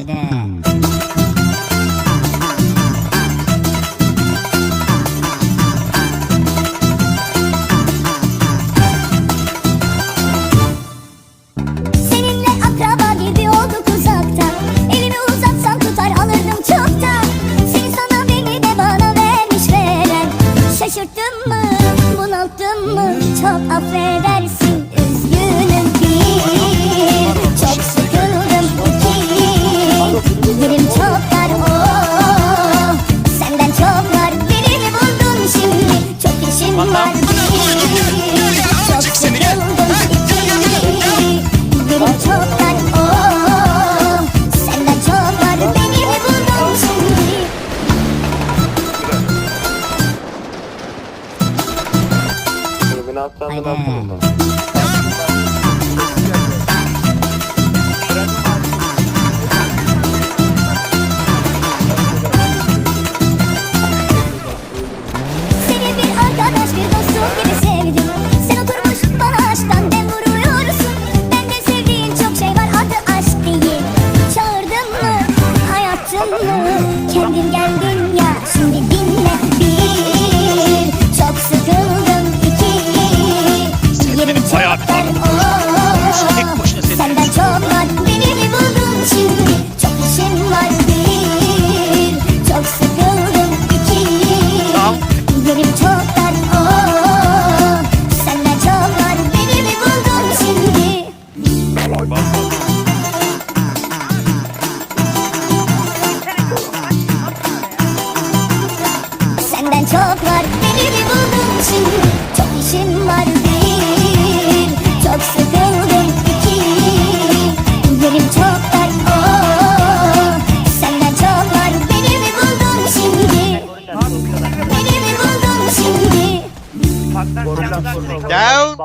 Haydi. Seninle akraba gibi olduk Elimi uzatsan tutar alırdım çoktan. Seni sana beni de bana vermiş veren. Şaşırttın mı bunalttın mı? Çok affedersin Yerim çok dar oh Senden çok var birini buldum şimdi. Çok işim var Çok sıkıldım Yerim çok dar oh Senden çok var birini buldum şimdi. Beni hastaneden. Kendin geldin ya şimdi çok var beni mi buldun şimdi Çok işim var bir Çok sıkıldım iki Yerim çok dar oh. Senden çok var beni mi buldun şimdi? Beni mi buldun şimdi? Down.